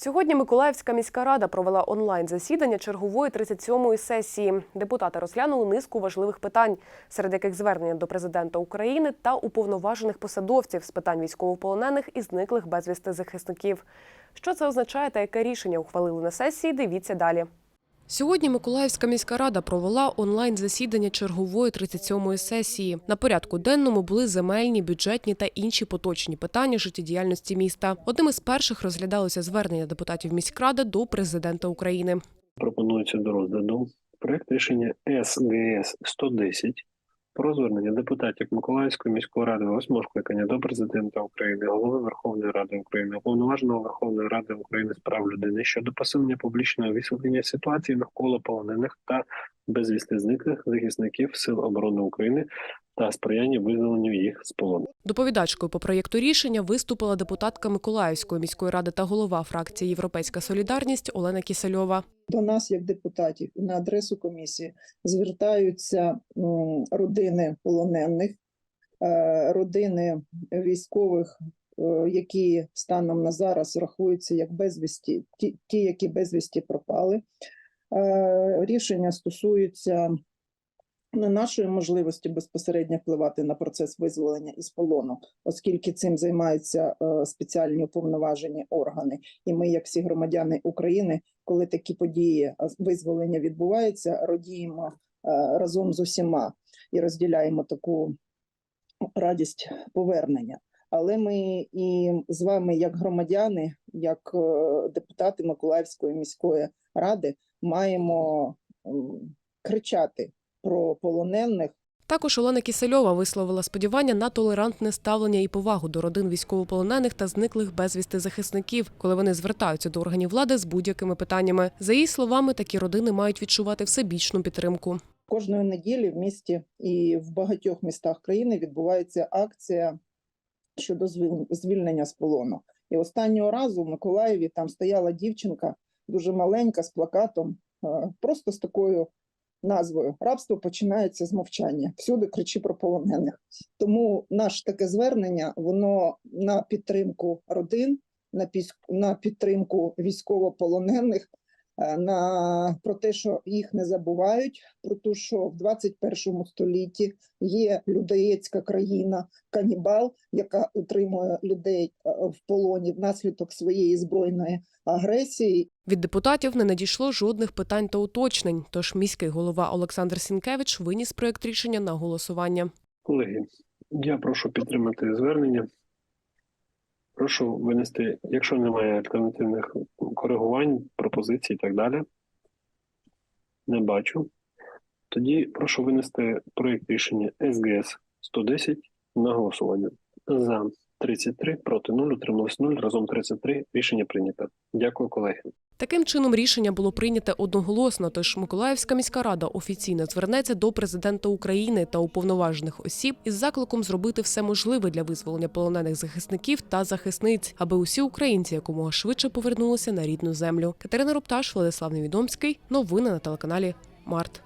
Сьогодні Миколаївська міська рада провела онлайн засідання чергової 37-ї сесії. Депутати розглянули низку важливих питань, серед яких звернення до президента України та уповноважених посадовців з питань військовополонених і зниклих безвісти захисників. Що це означає та яке рішення ухвалили на сесії? Дивіться далі. Сьогодні Миколаївська міська рада провела онлайн засідання чергової 37-ї сесії. На порядку денному були земельні, бюджетні та інші поточні питання життєдіяльності міста. Одним із перших розглядалося звернення депутатів міськради до президента України. пропонується до розгляду проект рішення СГС 110 про звернення депутатів Миколаївської міської ради восьмого скликання до президента України, голови Верховної Ради України, уповноваженого Верховної Ради України з прав людини щодо посилення публічного висвітлення ситуації навколо полонених та безвісти зниклих захисників Сил оборони України та сприяння визволенню їх з полону. Доповідачкою по проєкту рішення виступила депутатка Миколаївської міської ради та голова фракції Європейська Солідарність Олена Кісельова. до нас, як депутатів, на адресу комісії звертаються родини полонених, е, родини військових, е, які станом на зараз рахуються як безвісті, ті, ті які безвісті пропали. Е, Рішення стосуються не нашої можливості безпосередньо впливати на процес визволення із полону, оскільки цим займаються е, спеціальні уповноважені органи, і ми, як всі громадяни України, коли такі події визволення відбуваються, радіємо е, разом з усіма і розділяємо таку радість повернення. Але ми і з вами, як громадяни, як е, депутати Миколаївської міської ради, маємо кричати про полонених. Також Олена Кісельова висловила сподівання на толерантне ставлення і повагу до родин військовополонених та зниклих безвісти захисників, коли вони звертаються до органів влади з будь-якими питаннями. За її словами, такі родини мають відчувати всебічну підтримку. Кожної неділі в місті і в багатьох містах країни відбувається акція щодо звіль- звільнення з полону. І останнього разу в Миколаєві там стояла дівчинка дуже маленька з плакатом, просто з такою назвою Рабство починається з мовчання. Всюди кричи про полонених. Тому наше таке звернення воно на підтримку родин, на на підтримку військовополонених, на про те, що їх не забувають, про те, що в 21 столітті є людоєцька країна канібал, яка утримує людей е, в полоні внаслідок своєї збройної агресії. Від депутатів не надійшло жодних питань та уточнень. Тож міський голова Олександр Сінкевич виніс проєкт рішення на голосування. Колеги, я прошу підтримати звернення. Прошу винести, якщо немає альтернативних коригувань, пропозицій і так далі. Не бачу. Тоді прошу винести проєкт рішення СГС 110 на голосування. За 33, проти 0, утрималось 0, разом 33. Рішення прийнято. Дякую, колеги. Таким чином, рішення було прийняте одноголосно. Тож Миколаївська міська рада офіційно звернеться до президента України та уповноважених осіб із закликом зробити все можливе для визволення полонених захисників та захисниць, аби усі українці якомога швидше повернулися на рідну землю. Катерина Рупташ, Владислав Невідомський. Новини на телеканалі Март.